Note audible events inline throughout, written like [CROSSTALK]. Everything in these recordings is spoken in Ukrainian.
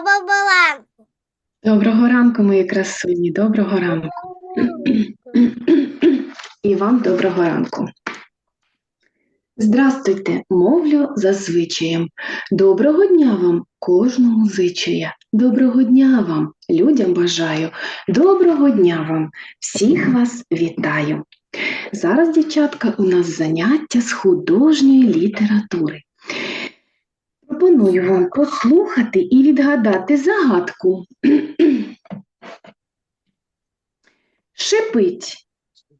Бабалан. Доброго ранку, мої красуні, доброго ранку. І вам доброго ранку. Здрастуйте, мовлю за звичаєм. Доброго дня вам, кожному зичу. Доброго дня вам, людям бажаю. Доброго дня вам, всіх вас вітаю. Зараз, дівчатка, у нас заняття з художньої літератури. Пропоную вам послухати і відгадати загадку. [CLEARS THROAT] Шипить,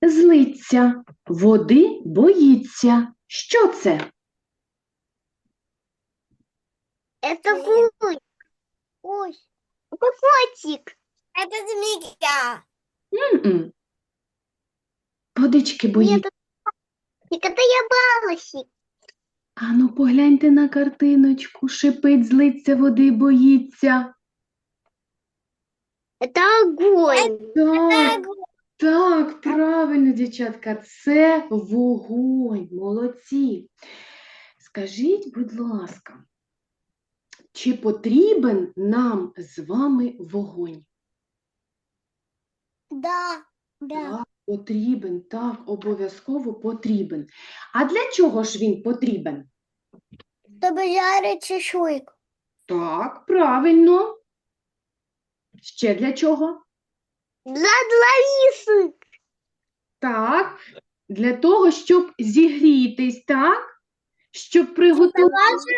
злиться, води боїться. Що це? Это гусь. Гусь. Это котик. Это змея. М-м. Водички боїться. Нет, это это ябалосик. Ану, погляньте на картиночку. Шипить, злиться, води боїться. Это огонь. Так, так, правильно, дівчатка, це вогонь. Молодці. Скажіть, будь ласка, чи потрібен нам з вами вогонь? Да. Да. Так, потрібен, так, обов'язково потрібен. А для чого ж він потрібен? Чтобы жарить шашлык. Так, правильно. Ще для чого? Для ларисы. Так, для того, щоб зігрітись, так? Щоб приготувати.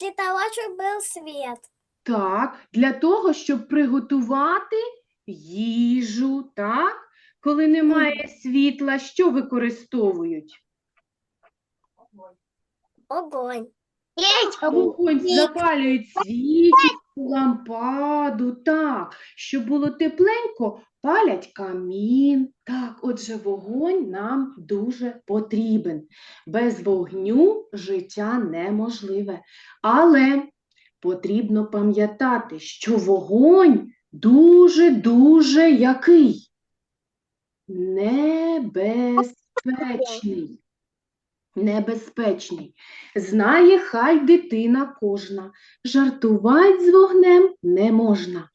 Для того, чтобы был свет. Так, для того, щоб приготувати їжу, так? Коли немає світла, що використовують? Огонь. А вогонь запалюють свічку, лампаду, так, щоб було тепленько, палять камін. Так, отже, вогонь нам дуже потрібен. Без вогню життя неможливе. Але потрібно пам'ятати, що вогонь дуже-дуже який? Небезпечний. Небезпечний. Знає хай дитина кожна, жартувать з вогнем не можна.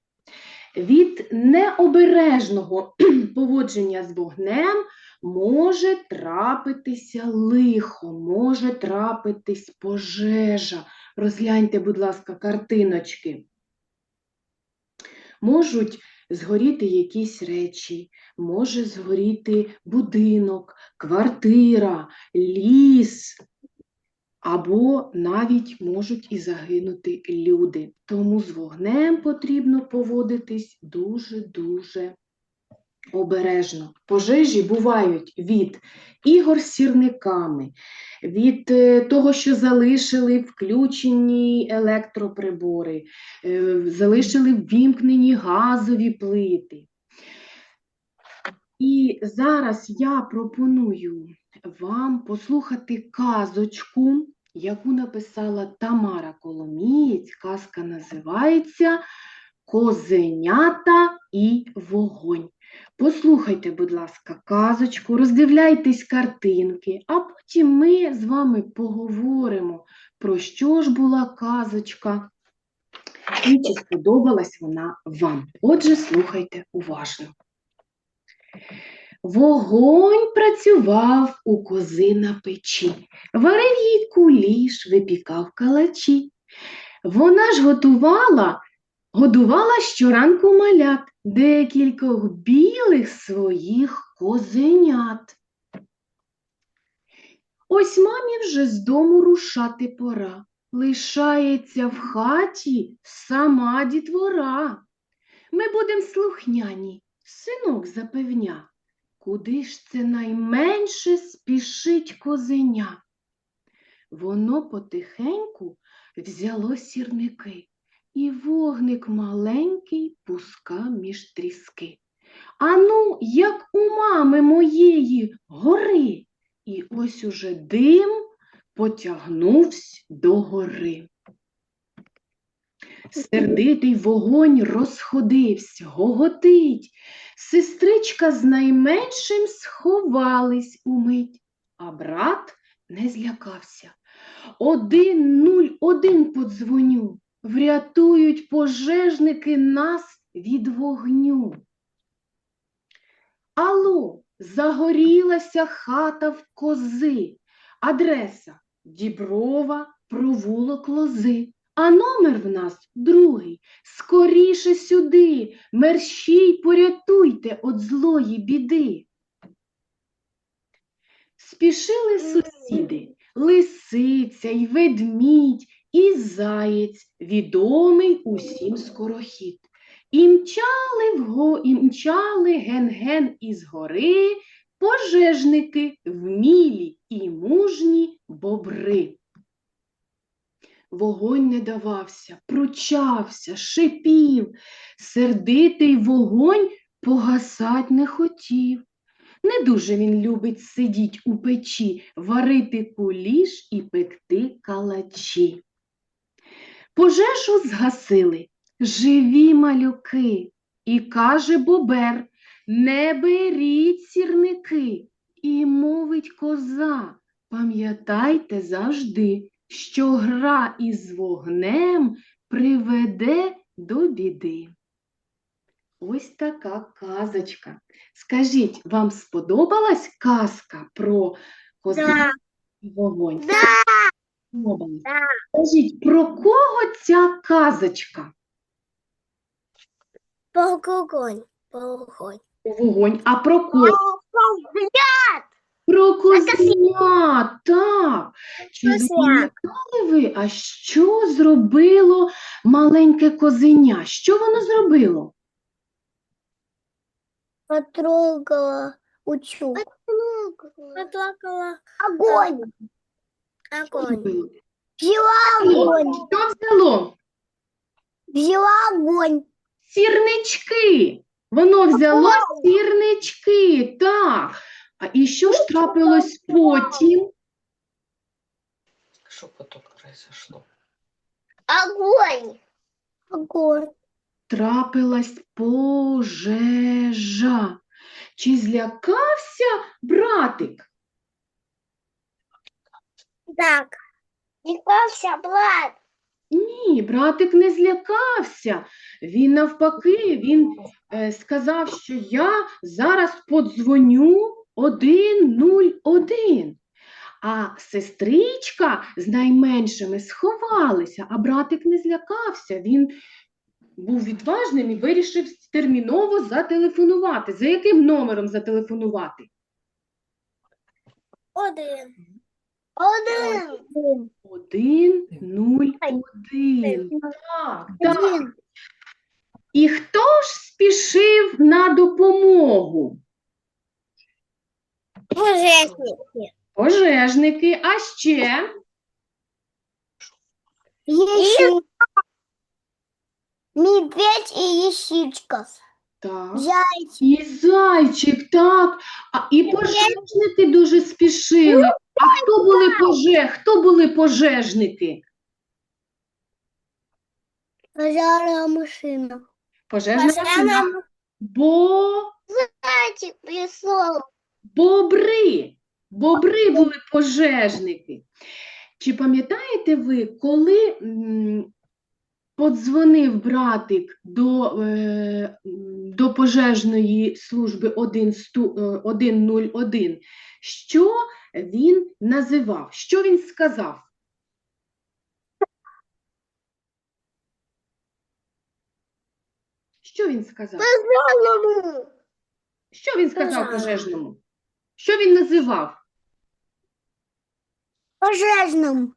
Від необережного [CLEARS THROAT] поводження з вогнем може трапитися лихо, може трапитись пожежа. Розгляньте, будь ласка, картиночки. Можуть згоріти якісь речі, може згоріти будинок, квартира, ліс, або навіть можуть і загинути люди. Тому з вогнем потрібно поводитись дуже-дуже обережно. Пожежі бувають від ігор з сірниками, від е, того, що залишили включені електроприбори, е, залишили ввімкнені газові плити. І зараз я пропоную вам послухати казочку, яку написала Тамара Коломієць. Казка називається Козенята і вогонь. Послухайте, будь ласка, казочку, роздивляйтесь картинки, а потім ми з вами поговоримо, про що ж була казочка і чи сподобалась вона вам. Отже, слухайте уважно. Вогонь працював у кози на печі, варив їй куліш, випікав калачі. Вона ж готувала, годувала щоранку малят, декількох білих своїх козенят. Ось мамі вже з дому рушати пора. Лишається в хаті сама дітвора. Ми будем слухняні, синок запевня. Куди ж це найменше спішить козеня? Воно потихеньку взяло сірники, і вогник маленький пуска між тріски. Ану, як у мами моєї гори, і ось уже дим потягнувся до гори. Сердитий вогонь розходився, гоготить. Сестричка з найменшим сховались умить, а брат не злякався. Один нуль один подзвоню, врятують пожежники нас від вогню. Алло, загорілася хата в кози. Адреса Діброва, провулок Лози. А номер в нас другий. Скоріше сюди, мерщій порятуйте од злої біди. Спішили сусіди, лисиця й ведмідь, і заєць, відомий усім скорохід. І мчали вго, і мчали ген-ген із гори пожежники, вмілі і мужні бобри. Вогонь не давався, пручався, шипів, сердитий вогонь погасать не хотів. Не дуже він любить сидіть у печі, варити куліш і пекти калачі. Пожежу згасили живі малюки, і каже бобер, не беріть сірники. І мовить коза, пам'ятайте завжди, що гра із вогнем приведе до біди. Ось така казочка. Скажіть, вам сподобалась казка про козу Да. вогонь? Да. Сподобалась? Скажіть, про кого ця казочка? Погонь. Погонь. Вогонь. А про кого? Про козенят, так. Чи запам'ятали ви, а що зробило маленьке козеня? Що воно зробило? Потрогала учук. Потрогала. Огонь. Що Огонь. Взяла огонь. Що взяло? Взяла огонь. Сірнички. Воно взяло сірнички, так. А і що ж трапилось потім? Что потом произошло? Огонь. Огонь. Трапилась пожежа. Чи злякався братик? Так. Никался, брат. Ні, братик не злякався. Він навпаки, він е, сказав, що я зараз подзвоню 101. А сестричка з найменшими сховалися, а братик не злякався. Він був відважним і вирішив терміново зателефонувати. За яким номером зателефонувати? Один. Один. Один, нуль, один. Так, так. І хто ж спішив на допомогу? Пожежники. Пожежники, а ще Еще медведь и лисичка. так. Зайчик. І зайчик, так. А і пожежники дуже спішили. А хто були поже... хто були пожежники? Пожарная машина. Пожежна машина. Бо Зайчик пришел. бобри. Бобри були пожежники. Чи пам'ятаєте ви, коли м, подзвонив братик до, е, до пожежної служби 1 е, 101, що він називав? Що він сказав? Що він сказав? Пожежному. Що він сказав Пожежному. Що він називав? Пожежному.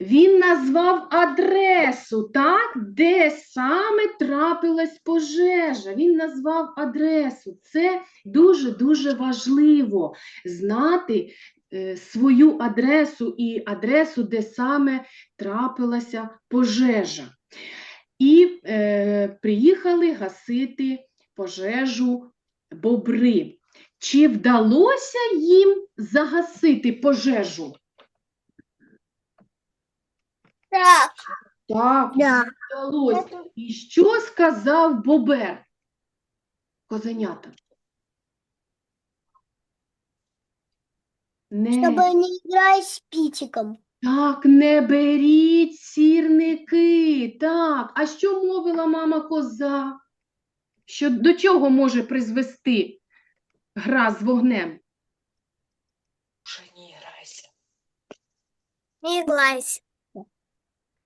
Він назвав адресу, так, де саме трапилась пожежа. Він назвав адресу. Це дуже-дуже важливо знати е, свою адресу і адресу, де саме трапилася пожежа. І е, приїхали гасити пожежу бобри. Чи вдалося їм загасити пожежу? Так. Так, Да. вдалося. І що сказав Бобер? Козенята. Не, Чтобы не играть с питиком. Так, не беріть сірники. Так, а що мовила мама коза? Що до чого може призвести гра з вогнем? Уже не играйся. Не глазь.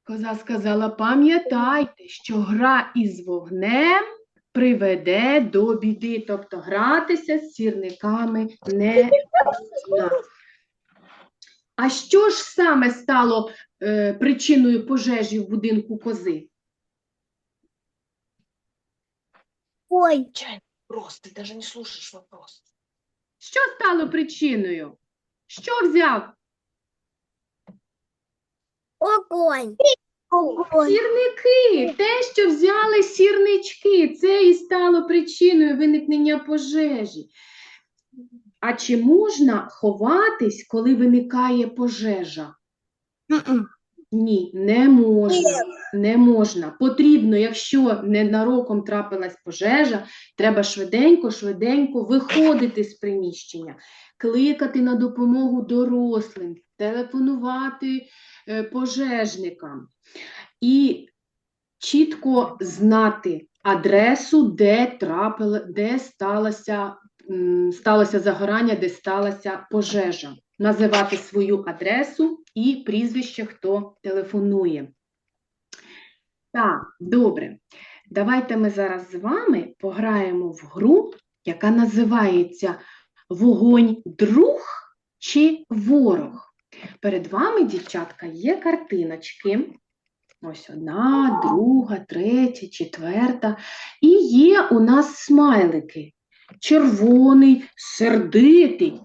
Коза сказала, пам'ятайте, що гра із вогнем приведе до біди, тобто гратися з сірниками не можна. А що ж саме стало е, причиною пожежі в будинку кози? Ой. Чай, просто ты даже не слушаешь вопрос. Що стало причиною? Що взяв? Огонь. Огонь. Сірники, те, що взяли сірнички, це і стало причиною виникнення пожежі. А чи можна ховатись, коли виникає пожежа? Ні, не можна. Не можна. Потрібно, якщо ненароком трапилась пожежа, треба швиденько, швиденько виходити з приміщення, кликати на допомогу дорослим, телефонувати пожежникам і чітко знати адресу, де трапила, де сталося, сталося загорання, де сталася пожежа. Називати свою адресу і прізвище, хто телефонує. Так, добре. Давайте ми зараз з вами пограємо в гру, яка називається Вогонь друг чи ворог. Перед вами, дівчатка, є картиночки. Ось одна, друга, третя, четверта. І є у нас смайлики. Червоний, сердитий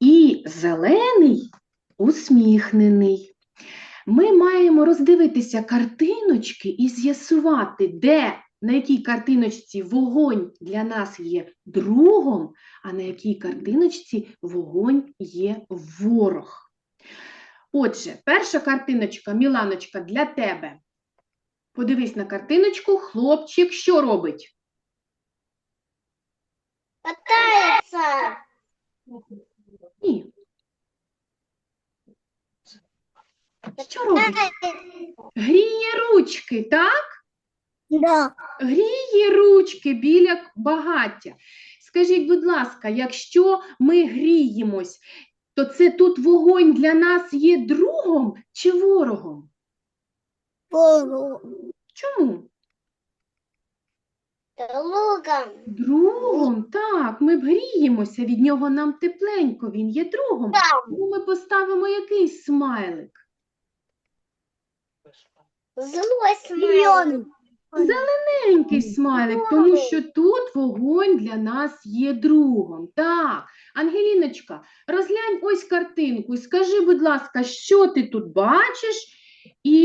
і зелений усміхнений. Ми маємо роздивитися картиночки і з'ясувати, де на якій картиночці вогонь для нас є другом, а на якій картиночці вогонь є ворог. Отже, перша картиночка, Міланочка, для тебе. Подивись на картиночку, хлопчик що робить? Катается. Ні. Що робить? Гріє ручки, так? Да. Гріє ручки біля багаття. Скажіть, будь ласка, якщо ми гріємось, то це тут вогонь для нас є другом чи ворогом? Полу. Чому? Лугом. Другом, так, ми б гріємося, від нього нам тепленько, він є другом. Тому ми поставимо якийсь смайлик. Злой смайлик. Зелененький смайлик, тому що тут вогонь для нас є другом. Так, Ангеліночка, розглянь ось картинку і скажи, будь ласка, що ти тут бачиш і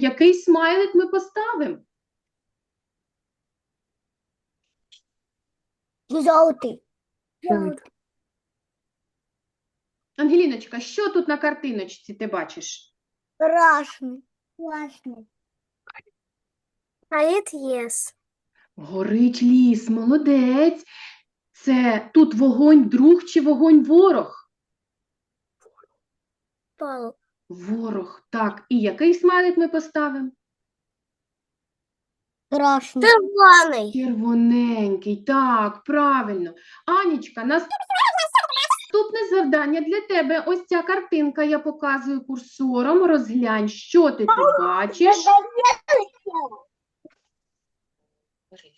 який смайлик ми поставимо? Желтый. Ангеліночка, що тут на картиночці ти бачиш? Красный. Красный. Стоит ес. Горить ліс, молодець. Це тут вогонь друг чи вогонь ворог? Пол. Ворог, так. І який смайлик ми поставимо? Красный. Червоный. Червоненький, так, правильно. Анічка, наступне завдання для тебе. Ось ця картинка я показую курсором. Розглянь, що ти тут бачиш.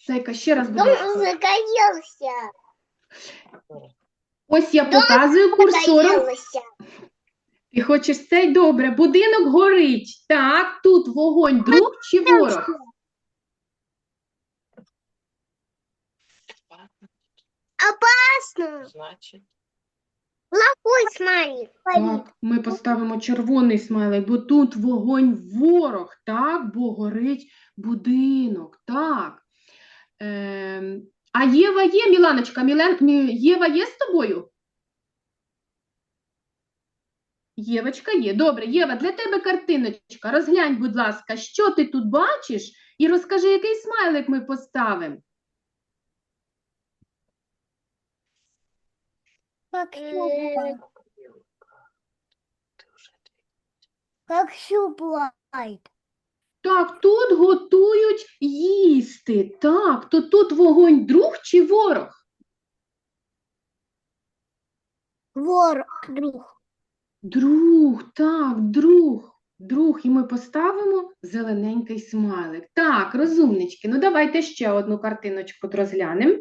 Зайка, ще раз, будь ласка. загорелся. Ось я показую курсором. Ти хочеш цей? Добре. Будинок горить. Так, тут вогонь друг чи ворог? Опасно. Значит, Плохой смайлик. Так, ми поставимо червоний смайлик, бо тут вогонь ворог, так, бо горить будинок, так. Ем, а Єва є, Міланочка, Мілен, Мі- Єва є з тобою? Євочка є. Добре, Єва, для тебе картиночка. Розглянь, будь ласка, що ти тут бачиш, і розкажи, який смайлик ми поставимо. Как ты. Как щуплайт. Так, тут готують їсти. Так, то тут вогонь друг чи ворог? Вор, друг. Друг, так, друг. Друг, і ми поставимо зелененький смайлик. Так, розумнички, ну давайте ще одну картиночку розглянемо.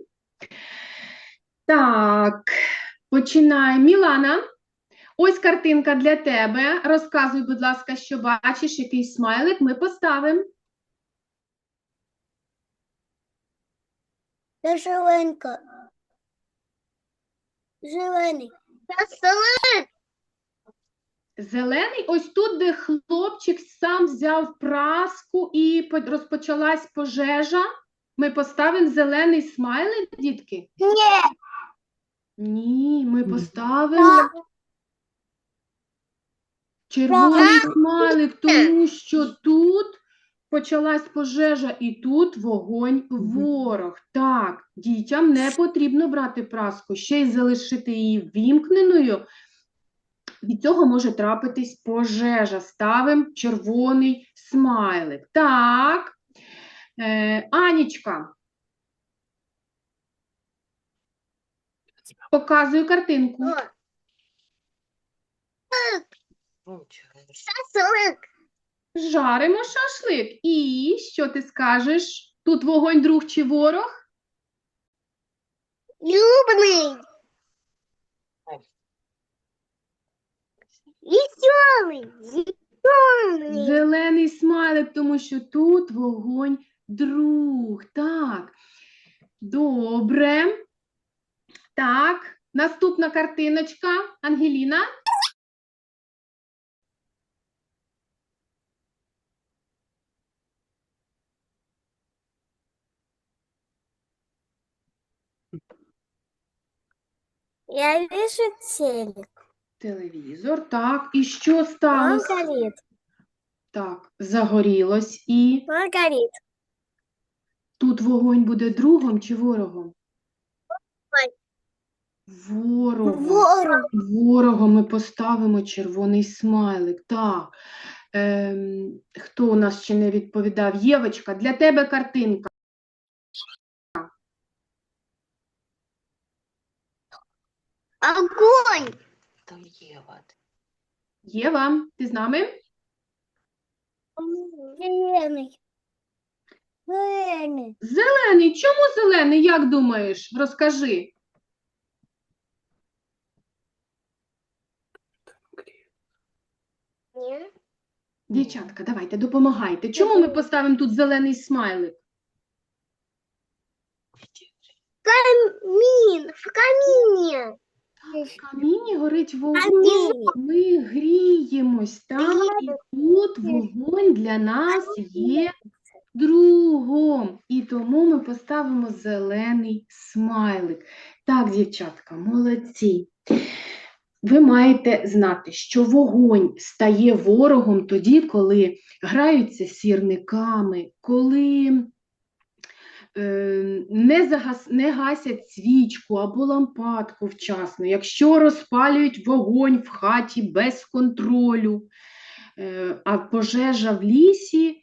Так, починаємо. Мілана, ось картинка для тебе. Розказуй, будь ласка, що бачиш, який смайлик ми поставимо. Це зеленка. Зелений. Це Зелений, ось тут, де хлопчик сам взяв праску і розпочалась пожежа. Ми поставимо зелений смайлик, дітки? Ні. Ні, ми поставимо червоний смайлик, тому що тут почалась пожежа і тут вогонь ворог. Так, дітям не потрібно брати праску, ще й залишити її ввімкненою. Від цього може трапитись пожежа. Ставимо червоний смайлик. Так. Е, Анічка. Показую картинку. Ну, чё, ну, Шашлик. Жаримо шашлик. І що ти скажеш? Тут вогонь друг чи ворог? Любный. Веселый. Зеленый. Зелений смайлик, тому що тут вогонь друг. Так. Добре. Так. Наступна картиночка. Ангеліна. Я вижу телек. Телевізор. Так. І що Он сталося? горит. Так, загорілось. І Он горит. тут вогонь буде другом чи ворогом? Ворогом. Ворог. Ворогом ми поставимо червоний смайлик. Так. Ем, хто у нас ще не відповідав? Євочка, для тебе картинка. Огонь. Там Ева. Єва, ти з нами? Зеленый. Зеленый. Зелений. Чому зелений? Як думаєш? Розкажи. Нет. Дівчатка, давайте, допомагайте. Чому ми поставимо тут зелений смайлик? Камин. В каміні горить вогонь. Ми гріємось, так? І тут вогонь для нас є другом. І тому ми поставимо зелений смайлик. Так, дівчатка, молодці. Ви маєте знати, що вогонь стає ворогом тоді, коли граються сірниками, коли не, загас, не гасять свічку або лампадку вчасно, якщо розпалюють вогонь в хаті без контролю, е, а пожежа в лісі.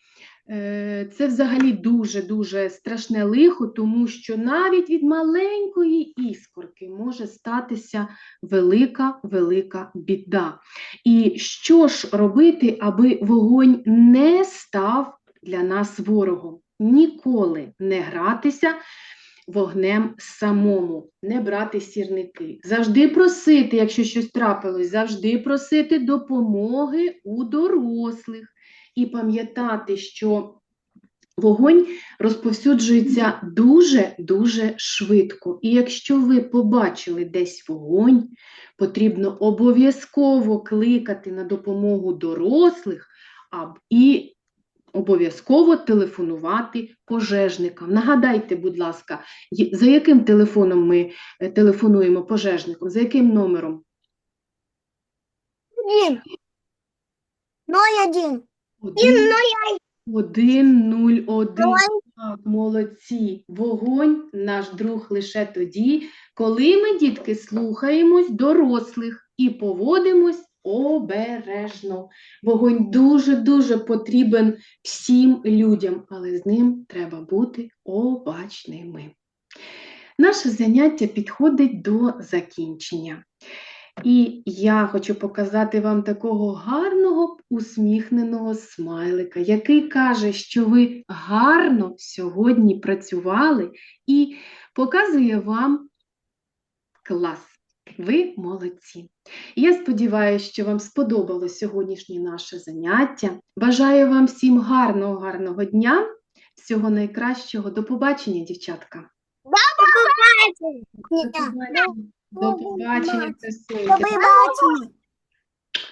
Е, Це взагалі дуже-дуже страшне лихо, тому що навіть від маленької іскорки може статися велика-велика біда. І що ж робити, аби вогонь не став для нас ворогом? Ніколи не гратися вогнем самому, не брати сірники. Завжди просити, якщо щось трапилось, завжди просити допомоги у дорослих і пам'ятати, що вогонь розповсюджується дуже-дуже швидко. І якщо ви побачили десь вогонь, потрібно обов'язково кликати на допомогу дорослих і обов'язково телефонувати пожежникам. Нагадайте, будь ласка, за яким телефоном ми е, телефонуємо пожежникам, за яким номером? Один. Ноль один. Один, ноль один, нуль, один. Ноль. Так, молодці. Вогонь наш друг лише тоді, коли ми, дітки, слухаємось дорослих і поводимось обережно. Вогонь дуже-дуже потрібен всім людям, але з ним треба бути обачними. Наше заняття підходить до закінчення. І я хочу показати вам такого гарного усміхненого смайлика, який каже, що ви гарно сьогодні працювали і показує вам клас. Ви молодці. Я сподіваюся, що вам сподобалось сьогоднішнє наше заняття. Бажаю вам всім гарного, гарного дня, всього найкращого. До побачення, дівчатка. До побачення. До побачення. До побачення.